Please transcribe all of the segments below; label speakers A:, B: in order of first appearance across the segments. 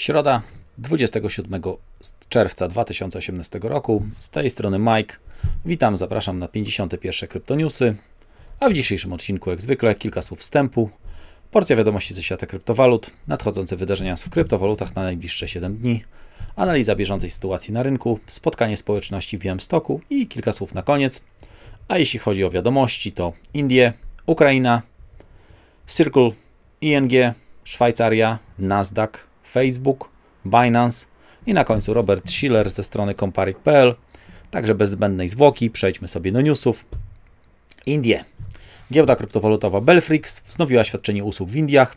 A: Środa 27 czerwca 2018 roku. Z tej strony Mike. Witam, zapraszam na 51 Kryptoniusy. A w dzisiejszym odcinku, jak zwykle, kilka słów wstępu, porcja wiadomości ze świata kryptowalut, nadchodzące wydarzenia w kryptowalutach na najbliższe 7 dni, analiza bieżącej sytuacji na rynku, spotkanie społeczności w Białymstoku i kilka słów na koniec. A jeśli chodzi o wiadomości, to Indie, Ukraina, Circle, ING, Szwajcaria, Nasdaq, Facebook, Binance i na końcu Robert Schiller ze strony Comparik.pl. Także bez zbędnej zwłoki przejdźmy sobie do newsów. Indie. Giełda kryptowalutowa Belfrix wznowiła świadczenie usług w Indiach.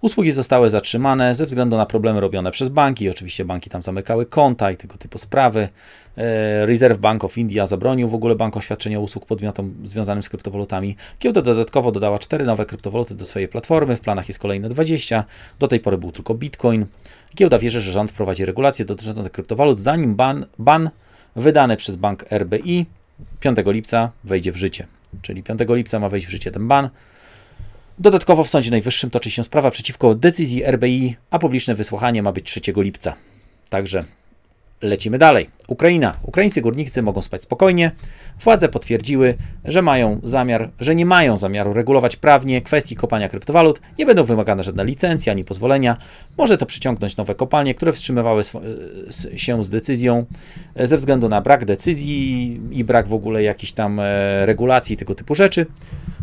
A: Usługi zostały zatrzymane ze względu na problemy robione przez banki. Oczywiście banki tam zamykały konta i tego typu sprawy. E, Reserve Bank of India zabronił w ogóle bankom świadczenia usług podmiotom związanym z kryptowalutami. Giełda dodatkowo dodała cztery nowe kryptowaluty do swojej platformy. W planach jest kolejne 20. Do tej pory był tylko Bitcoin. Giełda wierzy, że rząd wprowadzi regulacje dotyczące kryptowalut, zanim ban, ban wydany przez bank RBI 5 lipca wejdzie w życie. Czyli 5 lipca ma wejść w życie ten ban. Dodatkowo w Sądzie Najwyższym toczy się sprawa przeciwko decyzji RBI, a publiczne wysłuchanie ma być 3 lipca. Także lecimy dalej. Ukraina. Ukraińscy górnicy mogą spać spokojnie. Władze potwierdziły, że mają zamiar, że nie mają zamiaru regulować prawnie kwestii kopania kryptowalut. Nie będą wymagane żadne licencje ani pozwolenia. Może to przyciągnąć nowe kopalnie, które wstrzymywały się z decyzją ze względu na brak decyzji i brak w ogóle jakichś tam e, regulacji i tego typu rzeczy.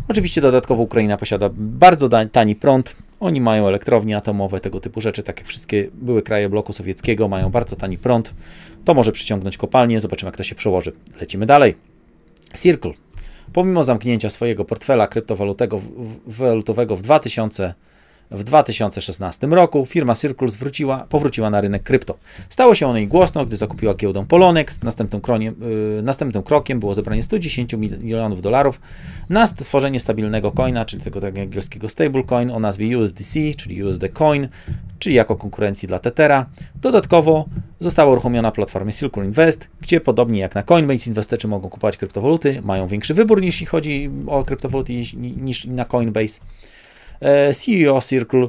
A: Oczywiście dodatkowo Ukraina posiada bardzo tani prąd. Oni mają elektrownie atomowe, tego typu rzeczy, tak jak wszystkie były kraje bloku sowieckiego, mają bardzo tani prąd. To może przyciągnąć kopalnie, zobaczymy jak to się przełoży. Lecimy dalej. Circle. Pomimo zamknięcia swojego portfela kryptowalutowego w 2000 w 2016 roku firma Circle wróciła, powróciła na rynek krypto. Stało się o niej głośno, gdy zakupiła giełdę Polonex. Następnym, yy, następnym krokiem było zebranie 110 milionów dolarów na stworzenie stabilnego coina, czyli tego tak angielskiego stablecoin o nazwie USDC, czyli USD Coin, czyli jako konkurencji dla Tethera. Dodatkowo została uruchomiona platforma Circle Invest, gdzie podobnie jak na Coinbase inwestorzy mogą kupować kryptowaluty, mają większy wybór jeśli chodzi o kryptowaluty niż na Coinbase. E, CEO Circle e,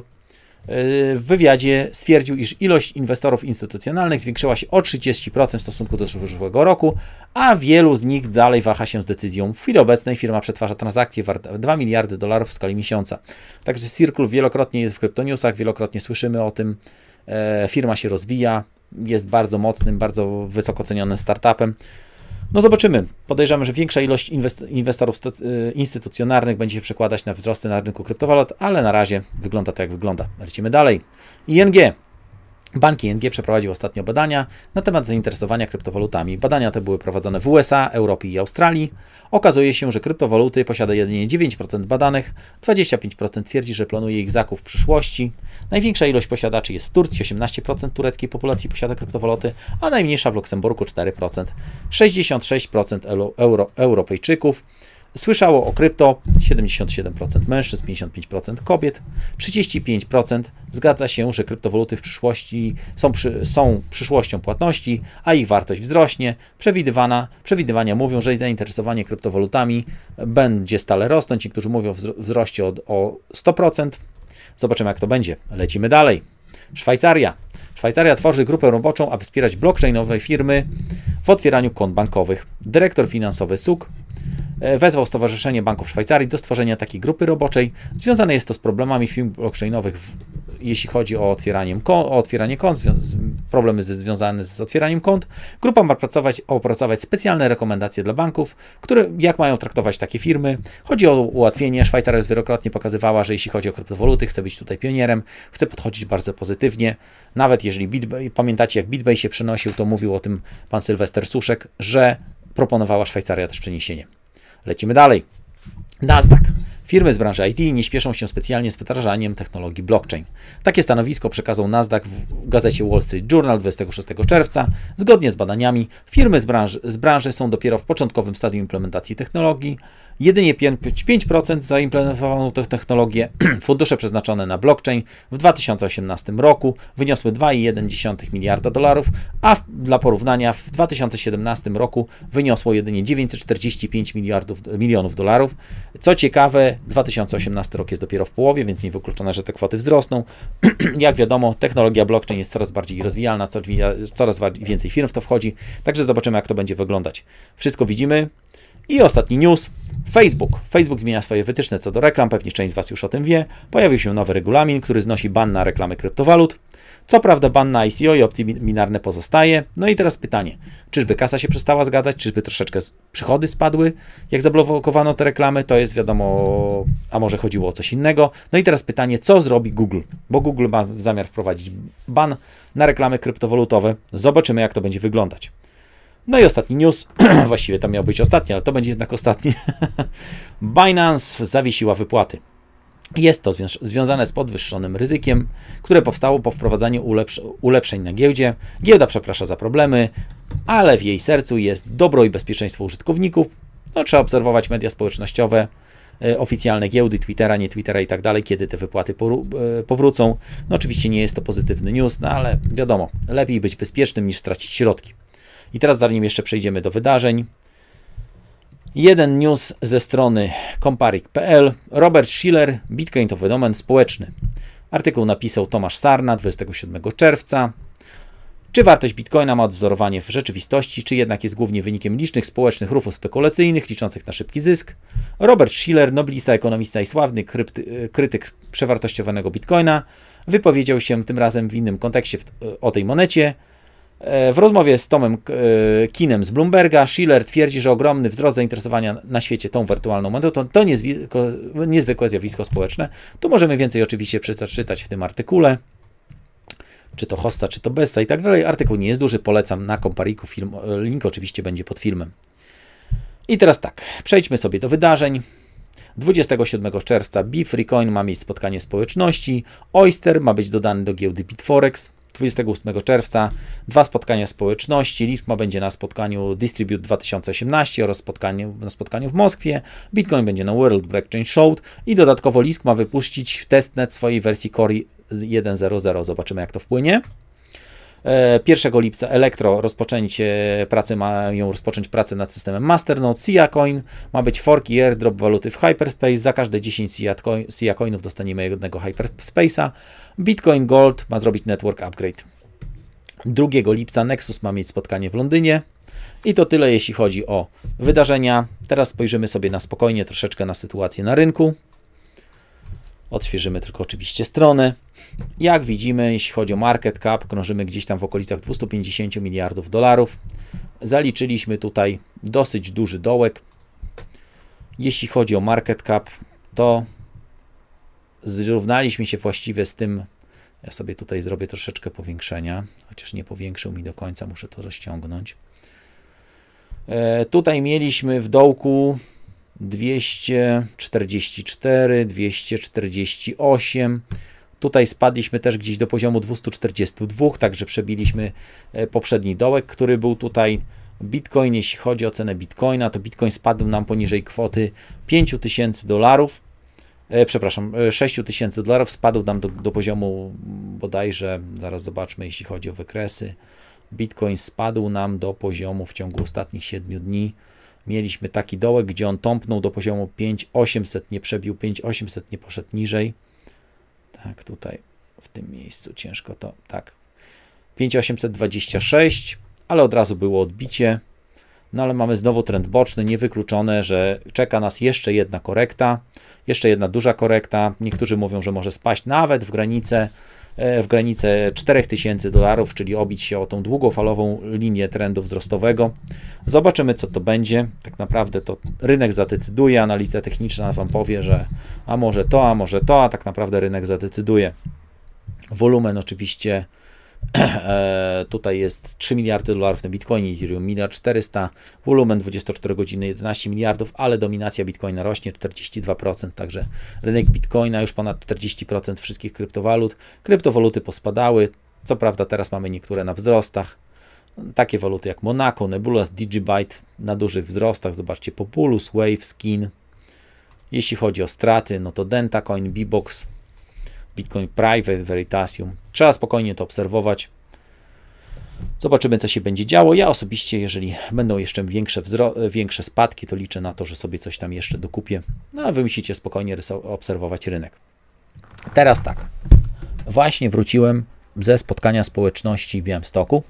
A: w wywiadzie stwierdził, iż ilość inwestorów instytucjonalnych zwiększyła się o 30% w stosunku do zeszłego roku, a wielu z nich dalej waha się z decyzją. W chwili obecnej firma przetwarza transakcje warte 2 miliardy dolarów w skali miesiąca. Także Circle wielokrotnie jest w kryptoniusach, wielokrotnie słyszymy o tym. E, firma się rozwija, jest bardzo mocnym, bardzo wysoko cenionym startupem. No zobaczymy. Podejrzewam, że większa ilość inwestorów y, instytucjonalnych będzie się przekładać na wzrosty na rynku kryptowalut, ale na razie wygląda tak, jak wygląda. Lecimy dalej. ING. Bank ING przeprowadził ostatnio badania na temat zainteresowania kryptowalutami. Badania te były prowadzone w USA, Europie i Australii. Okazuje się, że kryptowaluty posiada jedynie 9% badanych, 25% twierdzi, że planuje ich zakup w przyszłości. Największa ilość posiadaczy jest w Turcji, 18% tureckiej populacji posiada kryptowaluty, a najmniejsza w Luksemburgu 4%. 66% euro, Europejczyków Słyszało o krypto 77% mężczyzn, 55% kobiet, 35% zgadza się, że kryptowaluty w przyszłości są, przy, są przyszłością płatności, a ich wartość wzrośnie. Przewidywana, przewidywania mówią, że zainteresowanie kryptowalutami będzie stale rosnąć. Niektórzy mówią o wzroście o, o 100%. Zobaczymy, jak to będzie. Lecimy dalej. Szwajcaria. Szwajcaria tworzy grupę roboczą, aby wspierać blockchainowe firmy w otwieraniu kont bankowych. Dyrektor finansowy SUK wezwał Stowarzyszenie Banków Szwajcarii do stworzenia takiej grupy roboczej. Związane jest to z problemami firm blockchainowych, w, jeśli chodzi o, o otwieranie kont, problemy ze, związane z otwieraniem kont. Grupa ma pracować, opracować specjalne rekomendacje dla banków, które jak mają traktować takie firmy. Chodzi o ułatwienie. Szwajcaria już wielokrotnie pokazywała, że jeśli chodzi o kryptowaluty, chce być tutaj pionierem, chce podchodzić bardzo pozytywnie. Nawet jeżeli BitBay, pamiętacie jak BitBay się przenosił, to mówił o tym pan Sylwester Suszek, że proponowała Szwajcaria też przeniesienie. Lecimy dalej. Nasdaq. Firmy z branży IT nie śpieszą się specjalnie z wdrażaniem technologii blockchain. Takie stanowisko przekazał Nasdaq w gazecie Wall Street Journal 26 czerwca. Zgodnie z badaniami, firmy z branży, z branży są dopiero w początkowym stadium implementacji technologii. Jedynie 5% zaimplementowano tę technologię. Fundusze przeznaczone na blockchain w 2018 roku wyniosły 2,1 miliarda dolarów, a dla porównania w 2017 roku wyniosło jedynie 945 miliardów, milionów dolarów. Co ciekawe, 2018 rok jest dopiero w połowie, więc niewykluczone, że te kwoty wzrosną. Jak wiadomo, technologia blockchain jest coraz bardziej rozwijalna, coraz więcej firm w to wchodzi, także zobaczymy, jak to będzie wyglądać. Wszystko widzimy. I ostatni news. Facebook. Facebook zmienia swoje wytyczne co do reklam, pewnie część z Was już o tym wie. Pojawił się nowy regulamin, który znosi ban na reklamy kryptowalut. Co prawda ban na ICO i opcje binarne pozostaje. No i teraz pytanie, czyżby kasa się przestała zgadzać, czyżby troszeczkę przychody spadły, jak zablokowano te reklamy, to jest wiadomo, a może chodziło o coś innego. No i teraz pytanie, co zrobi Google, bo Google ma zamiar wprowadzić ban na reklamy kryptowalutowe. Zobaczymy, jak to będzie wyglądać. No i ostatni news, właściwie to miał być ostatni, ale to będzie jednak ostatni. Binance zawiesiła wypłaty. Jest to związane z podwyższonym ryzykiem, które powstało po wprowadzaniu ulepsz ulepszeń na giełdzie. Giełda przeprasza za problemy, ale w jej sercu jest dobro i bezpieczeństwo użytkowników. No, trzeba obserwować media społecznościowe, e, oficjalne giełdy, Twittera, nie Twittera i tak dalej, kiedy te wypłaty e, powrócą. No oczywiście nie jest to pozytywny news, no ale wiadomo, lepiej być bezpiecznym niż stracić środki. I teraz zanim jeszcze przejdziemy do wydarzeń, jeden news ze strony comparik.pl. Robert Schiller, Bitcoin to fenomen społeczny. Artykuł napisał Tomasz Sarna 27 czerwca. Czy wartość bitcoina ma odwzorowanie w rzeczywistości, czy jednak jest głównie wynikiem licznych społecznych ruchów spekulacyjnych liczących na szybki zysk? Robert Schiller, noblista, ekonomista i sławny krypty, krytyk przewartościowanego bitcoina, wypowiedział się tym razem w innym kontekście o tej monecie. E, w rozmowie z Tomem e, Kinem z Bloomberga Schiller twierdzi, że ogromny wzrost zainteresowania na świecie tą wirtualną monetą to niezwykłe zjawisko społeczne. Tu możemy więcej oczywiście przeczytać w tym artykule, czy to hosta, czy to Bessa i tak dalej. Artykuł nie jest duży, polecam na Kompariku, film, e, link oczywiście będzie pod filmem. I teraz tak, przejdźmy sobie do wydarzeń. 27 czerwca Bifreecoin ma mieć spotkanie społeczności, Oyster ma być dodany do giełdy Bitforex, 28 czerwca dwa spotkania społeczności. Liskma będzie na spotkaniu Distribute 2018 oraz spotkaniu, na spotkaniu w Moskwie. Bitcoin będzie na World Blockchain Show i dodatkowo Lisk ma wypuścić testnet swojej wersji Core 1.0.0. Zobaczymy jak to wpłynie. 1 e, lipca Elektro rozpoczęcie pracy mają rozpocząć pracę nad systemem Masternode. Sia Coin ma być fork i airdrop waluty w Hyperspace. Za każde 10 Sia Coinów dostaniemy jednego Hyperspace'a. Bitcoin Gold ma zrobić network upgrade. 2 lipca Nexus ma mieć spotkanie w Londynie. I to tyle, jeśli chodzi o wydarzenia. Teraz spojrzymy sobie na spokojnie troszeczkę na sytuację na rynku. Odświeżymy tylko oczywiście stronę. Jak widzimy, jeśli chodzi o market cap, krążymy gdzieś tam w okolicach 250 miliardów dolarów. Zaliczyliśmy tutaj dosyć duży dołek. Jeśli chodzi o market cap, to zrównaliśmy się właściwie z tym. Ja sobie tutaj zrobię troszeczkę powiększenia, chociaż nie powiększył mi do końca, muszę to rozciągnąć. E, tutaj mieliśmy w dołku 244, 248. Tutaj spadliśmy też gdzieś do poziomu 242, także przebiliśmy e, poprzedni dołek, który był tutaj. Bitcoin, jeśli chodzi o cenę Bitcoina, to Bitcoin spadł nam poniżej kwoty 5000 dolarów. E, przepraszam, 6000 e, dolarów spadł nam do, do poziomu bodajże, zaraz zobaczmy, jeśli chodzi o wykresy. Bitcoin spadł nam do poziomu w ciągu ostatnich 7 dni mieliśmy taki dołek, gdzie on tąpnął do poziomu 5800, nie przebił 5800, nie poszedł niżej. Tak, tutaj w tym miejscu ciężko to, tak. 5826, ale od razu było odbicie. No ale mamy znowu trend boczny, niewykluczone, że czeka nas jeszcze jedna korekta, jeszcze jedna duża korekta. Niektórzy mówią, że może spaść nawet w granicę w granicę 4000 dolarów, czyli obić się o tą długofalową linię trendu wzrostowego. Zobaczymy, co to będzie. Tak naprawdę to rynek zadecyduje, analiza techniczna Wam powie, że a może to, a może to, a tak naprawdę rynek zadecyduje. Wolumen oczywiście E, tutaj jest 3 miliardy dolarów na Bitcoinie, Ethereum 1 400, wolumen 24 godziny 11 miliardów, ale dominacja Bitcoina rośnie 42%, także rynek Bitcoina już ponad 40% wszystkich kryptowalut. Kryptowaluty pospadały, co prawda teraz mamy niektóre na wzrostach, takie waluty jak Monaco, Nebula, Digibyte na dużych wzrostach, zobaczcie Populus, Wave, Skin, Jeśli chodzi o straty, no to Dentacoin, Bbox, Bitcoin Private, Veritasium. Trzeba spokojnie to obserwować. Zobaczymy, co się będzie działo. Ja osobiście, jeżeli będą jeszcze większe, większe spadki, to liczę na to, że sobie coś tam jeszcze dokupię. No a wy musicie spokojnie obserwować rynek. Teraz tak. Właśnie wróciłem ze spotkania społeczności w Białymstoku.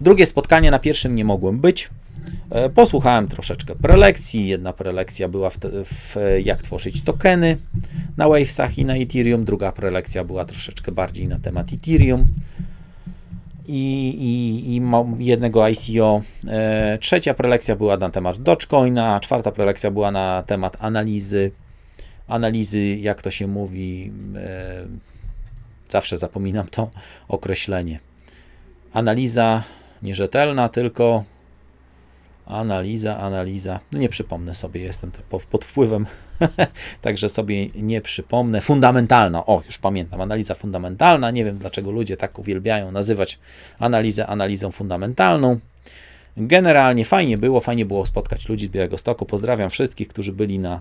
A: Drugie spotkanie na pierwszym nie mogłem być. E, posłuchałem troszeczkę prelekcji. Jedna prelekcja była w, w, jak tworzyć tokeny na Wavesach i na Ethereum. Druga prelekcja była troszeczkę bardziej na temat Ethereum i, i, i jednego ICO. E, trzecia prelekcja była na temat Dogecoina, czwarta prelekcja była na temat analizy, analizy, jak to się mówi, e, zawsze zapominam to określenie. Analiza nierzetelna, tylko analiza, analiza. No nie przypomnę sobie, jestem pod wpływem, także sobie nie przypomnę. Fundamentalna, o już pamiętam, analiza fundamentalna. Nie wiem dlaczego ludzie tak uwielbiają nazywać analizę analizą fundamentalną. Generalnie fajnie było, fajnie było spotkać ludzi z Białego Stoku. Pozdrawiam wszystkich, którzy byli na,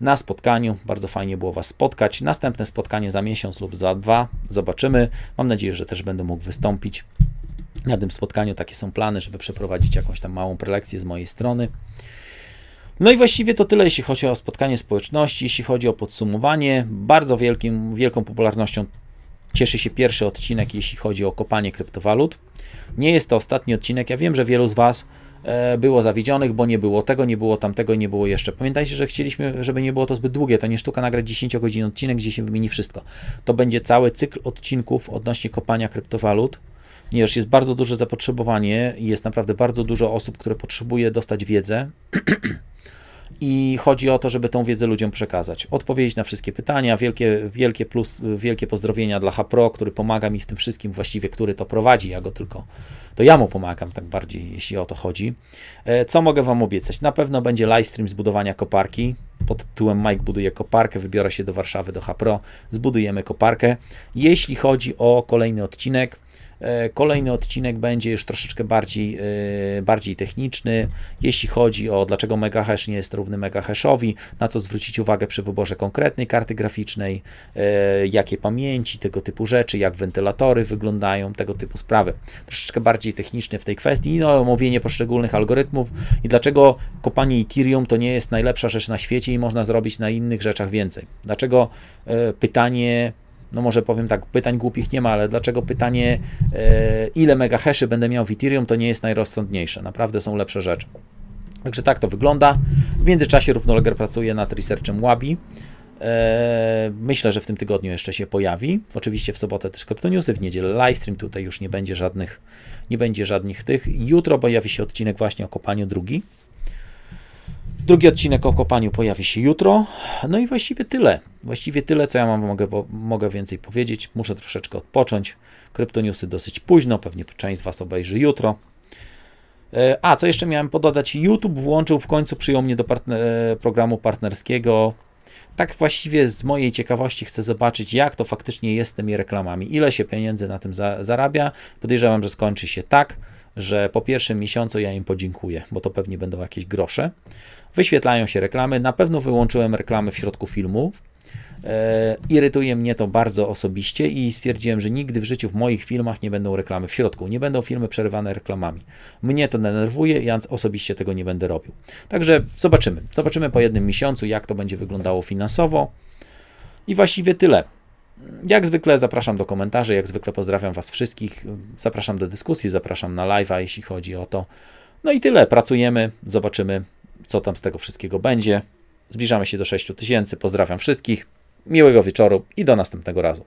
A: na spotkaniu. Bardzo fajnie było Was spotkać. Następne spotkanie za miesiąc lub za dwa. Zobaczymy. Mam nadzieję, że też będę mógł wystąpić na tym spotkaniu. Takie są plany, żeby przeprowadzić jakąś tam małą prelekcję z mojej strony. No i właściwie to tyle, jeśli chodzi o spotkanie społeczności, jeśli chodzi o podsumowanie. Bardzo wielkim, wielką popularnością cieszy się pierwszy odcinek, jeśli chodzi o kopanie kryptowalut. Nie jest to ostatni odcinek. Ja wiem, że wielu z Was e, było zawiedzionych, bo nie było tego, nie było tamtego, nie było jeszcze. Pamiętajcie, że chcieliśmy, żeby nie było to zbyt długie. To nie sztuka nagrać 10 godzin odcinek, gdzie się wymieni wszystko. To będzie cały cykl odcinków odnośnie kopania kryptowalut ponieważ jest bardzo duże zapotrzebowanie i jest naprawdę bardzo dużo osób, które potrzebuje dostać wiedzę. I chodzi o to, żeby tą wiedzę ludziom przekazać. Odpowiedzieć na wszystkie pytania. Wielkie, wielkie plus, wielkie pozdrowienia dla HPRO, który pomaga mi w tym wszystkim, właściwie, który to prowadzi. Ja go tylko, to ja mu pomagam, tak bardziej, jeśli o to chodzi. E, co mogę Wam obiecać? Na pewno będzie livestream zbudowania koparki pod tytułem Mike buduje koparkę. Wybiorę się do Warszawy, do HPRO, zbudujemy koparkę. Jeśli chodzi o kolejny odcinek, kolejny odcinek będzie już troszeczkę bardziej, e, bardziej techniczny, jeśli chodzi o dlaczego megahash nie jest równy megahashowi, na co zwrócić uwagę przy wyborze konkretnej karty graficznej, e, jakie pamięci, tego typu rzeczy, jak wentylatory wyglądają, tego typu sprawy. Troszeczkę bardziej technicznie w tej kwestii, no omówienie poszczególnych algorytmów i dlaczego kopanie Ethereum to nie jest najlepsza rzecz na świecie i można zrobić na innych rzeczach więcej. Dlaczego pytanie no może powiem tak, pytań głupich nie ma, ale dlaczego pytanie, e, ile megaheszy będę miał w Ethereum, to nie jest najrozsądniejsze. Naprawdę są lepsze rzeczy. Także tak to wygląda. W międzyczasie równolegle pracuję nad researchem Wabi. E, myślę, że w tym tygodniu jeszcze się pojawi. Oczywiście w sobotę też kryptoniusy, w niedzielę livestream. Tutaj już nie będzie żadnych, nie będzie żadnych tych. Jutro pojawi się odcinek właśnie o kopaniu drugi. Drugi odcinek o kopaniu pojawi się jutro. No i właściwie tyle. Właściwie tyle, co ja mam, mogę, mogę więcej powiedzieć. Muszę troszeczkę odpocząć. Kryptoniusy dosyć późno, pewnie część z Was obejrzy jutro. E, a, co jeszcze miałem pododać? YouTube włączył w końcu, przyjął mnie do partner, e, programu partnerskiego. Tak właściwie z mojej ciekawości chcę zobaczyć, jak to faktycznie jest z tymi reklamami. Ile się pieniędzy na tym za, zarabia. Podejrzewam, że skończy się tak, że po pierwszym miesiącu ja im podziękuję, bo to pewnie będą jakieś grosze. Wyświetlają się reklamy. Na pewno wyłączyłem reklamy w środku filmów. E, irytuje mnie to bardzo osobiście i stwierdziłem, że nigdy w życiu w moich filmach nie będą reklamy w środku. Nie będą filmy przerywane reklamami. Mnie to denerwuje, ja osobiście tego nie będę robił. Także zobaczymy. Zobaczymy po jednym miesiącu, jak to będzie wyglądało finansowo. I właściwie tyle. Jak zwykle zapraszam do komentarzy, jak zwykle pozdrawiam Was wszystkich. Zapraszam do dyskusji, zapraszam na live'a, jeśli chodzi o to. No i tyle. Pracujemy, zobaczymy, co tam z tego wszystkiego będzie. Zbliżamy się do 6000. Pozdrawiam wszystkich. Miłego wieczoru i do następnego razu.